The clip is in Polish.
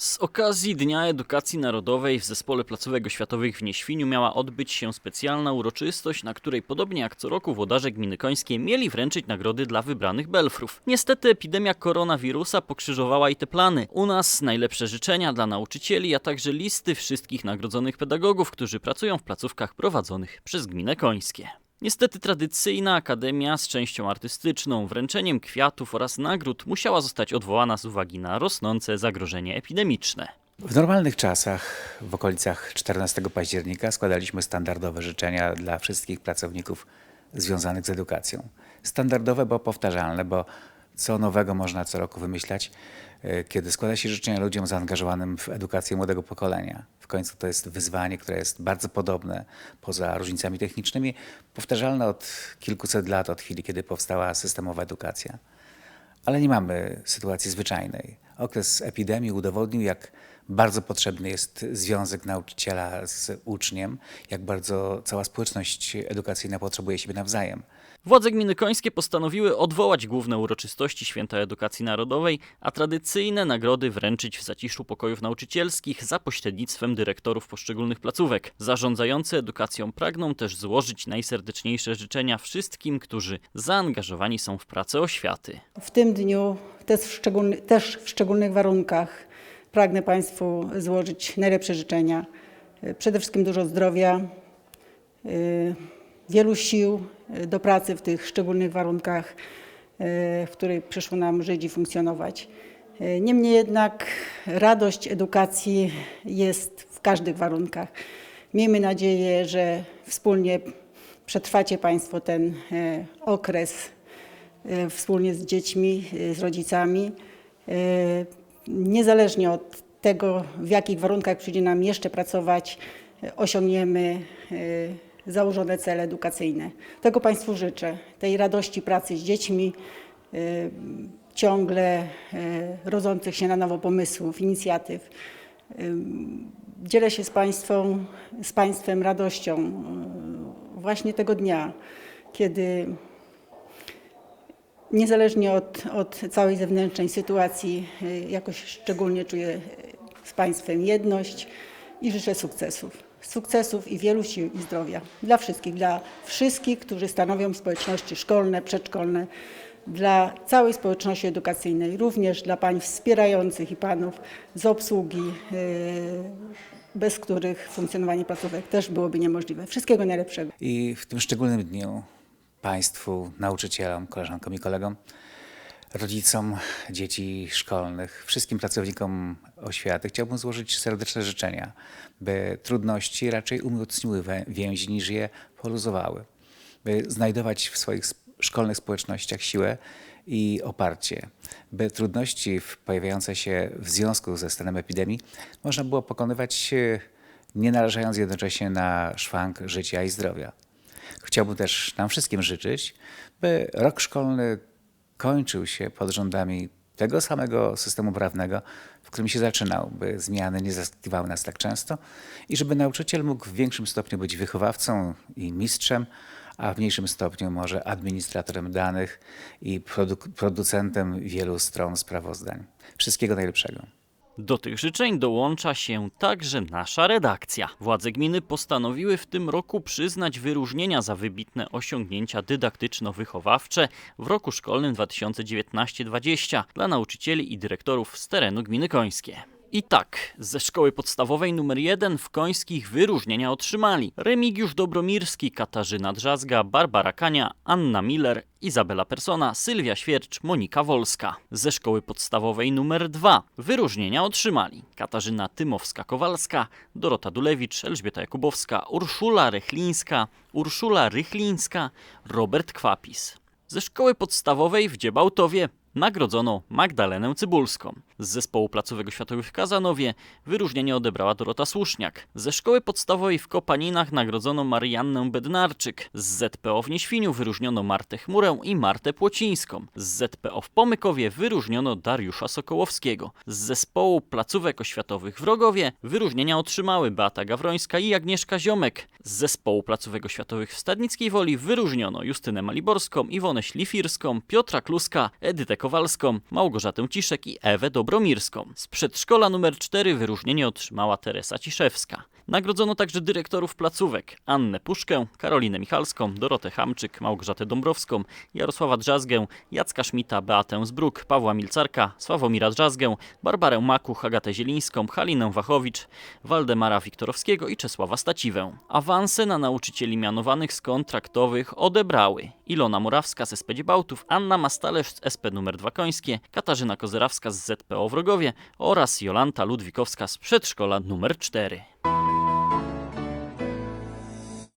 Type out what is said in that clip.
Z okazji Dnia Edukacji Narodowej w Zespole Placówek Oświatowych w Nieświniu miała odbyć się specjalna uroczystość, na której podobnie jak co roku włodarze gminy końskie mieli wręczyć nagrody dla wybranych belfrów. Niestety epidemia koronawirusa pokrzyżowała i te plany. U nas najlepsze życzenia dla nauczycieli, a także listy wszystkich nagrodzonych pedagogów, którzy pracują w placówkach prowadzonych przez gminę końskie. Niestety tradycyjna akademia z częścią artystyczną, wręczeniem kwiatów oraz nagród musiała zostać odwołana z uwagi na rosnące zagrożenie epidemiczne. W normalnych czasach, w okolicach 14 października, składaliśmy standardowe życzenia dla wszystkich pracowników związanych z edukacją. Standardowe, bo powtarzalne, bo co nowego można co roku wymyślać, e, kiedy składa się życzenia ludziom zaangażowanym w edukację młodego pokolenia. W końcu to jest wyzwanie, które jest bardzo podobne, poza różnicami technicznymi, powtarzalne od kilkuset lat, od chwili, kiedy powstała systemowa edukacja. Ale nie mamy sytuacji zwyczajnej. Okres epidemii udowodnił, jak bardzo potrzebny jest związek nauczyciela z uczniem, jak bardzo cała społeczność edukacyjna potrzebuje siebie nawzajem. Władze gminy końskie postanowiły odwołać główne uroczystości Święta Edukacji Narodowej, a tradycyjne nagrody wręczyć w zaciszu pokojów nauczycielskich za pośrednictwem dyrektorów poszczególnych placówek. Zarządzający edukacją pragną też złożyć najserdeczniejsze życzenia wszystkim, którzy zaangażowani są w pracę oświaty. W tym dniu też w, szczególny, też w szczególnych warunkach pragnę Państwu złożyć najlepsze życzenia. Y, Przede wszystkim dużo zdrowia, y, wielu sił y, do pracy w tych szczególnych warunkach, w których przyszło nam żyć i funkcjonować. Niemniej jednak radość edukacji jest w każdych warunkach. Miejmy nadzieję, że wspólnie przetrwacie Państwo ten e, okres e, wspólnie z dziećmi, e, z rodzicami. Niezależnie od tego, w jakich warunkach przyjdzie nam jeszcze pracować, e, osiągniemy e, założone cele edukacyjne. Tego Państwu życzę, tej radości pracy z dziećmi, e, ciągle rodzących się na nowo pomysłów, inicjatyw. Dzielę się z, państwą, z Państwem radością właśnie tego dnia, kiedy niezależnie od, od całej zewnętrznej sytuacji y, jakoś szczególnie czuję y, z Państwem jedność i życzę sukcesów. Sukcesów i wielu sił i zdrowia dla wszystkich, dla wszystkich, którzy stanowią społeczności szkolne, przedszkolne, dla całej społeczności edukacyjnej, również dla pań wspierających i panów z obsługi, yy, bez których funkcjonowanie placówek też byłoby niemożliwe. Wszystkiego najlepszego. I w tym szczególnym dniu Państwu, nauczycielom, koleżankom i kolegom, rodzicom dzieci szkolnych, wszystkim pracownikom oświaty chciałbym złożyć serdeczne życzenia, by trudności raczej umocniły więzi niż je poluzowały, by znajdować w swoich szkolnych społecznościach siłę i oparcie, by trudności pojawiające się w związku ze stanem epidemii można było pokonywać e, nie narażając jednocześnie na szwank życia i zdrowia. Chciałbym też nam wszystkim życzyć, by rok szkolny kończył się pod rządami tego samego systemu prawnego, w którym się zaczynał, by zmiany nie zaskakiwały nas tak często i żeby nauczyciel mógł w większym stopniu być wychowawcą i mistrzem, a w mniejszym stopniu może administratorem danych i produ- producentem wielu stron sprawozdań. Wszystkiego najlepszego. Do tych życzeń dołącza się także nasza redakcja. Władze gminy postanowiły w tym roku przyznać wyróżnienia za wybitne osiągnięcia dydaktyczno-wychowawcze w roku szkolnym 2019-20 dla nauczycieli i dyrektorów z terenu gminy Końskie. I tak, ze szkoły podstawowej nr 1 w Końskich wyróżnienia otrzymali Remigiusz Dobromirski, Katarzyna Drzazga, Barbara Kania, Anna Miller, Izabela Persona, Sylwia Świercz, Monika Wolska. Ze szkoły podstawowej nr 2 wyróżnienia otrzymali Katarzyna Tymowska-Kowalska, Dorota Dulewicz, Elżbieta Jakubowska, Urszula Rychlińska, Urszula Rychlińska, Robert Kwapis. Ze szkoły podstawowej w Dziebałtowie nagrodzono Magdalenę Cybulską. Z zespołu placówek oświatowych w Kazanowie wyróżnienie odebrała Dorota Słuszniak. Ze szkoły podstawowej w Kopaninach nagrodzono Mariannę Bednarczyk. Z ZPO w Nieświniu wyróżniono Martę Chmurę i Martę Płocińską. Z ZPO w Pomykowie wyróżniono Dariusza Sokołowskiego. Z zespołu placówek oświatowych w Rogowie wyróżnienia otrzymały Beata Gawrońska i Agnieszka Ziomek. Z zespołu placówek oświatowych w Stadnickiej Woli wyróżniono Justynę Maliborską, Iwonę Ślifirską, Piotra Kluska, Edytę Kowalską, Małgorzatę Ciszek i Ewę Dobromirską. Z przedszkola numer 4 wyróżnienie otrzymała Teresa Ciszewska. Nagrodzono także dyrektorów placówek Annę Puszkę, Karolinę Michalską, Dorotę Hamczyk, Małgorzatę Dąbrowską, Jarosława Drzazgę, Jacka Szmita, Beatę Zbruk, Pawła Milcarka, Sławomira Drzazgę, Barbarę Makuch, Agatę Zielińską, Halinę Wachowicz, Waldemara Wiktorowskiego i Czesława Staciwę. Awanse na nauczycieli mianowanych z kontraktowych odebrały Ilona Morawska z SPD Bałtów, Anna Mastalerz z SP nr 2 Końskie, Katarzyna Kozerawska z ZPO Wrogowie oraz Jolanta Ludwikowska z przedszkola nr 4.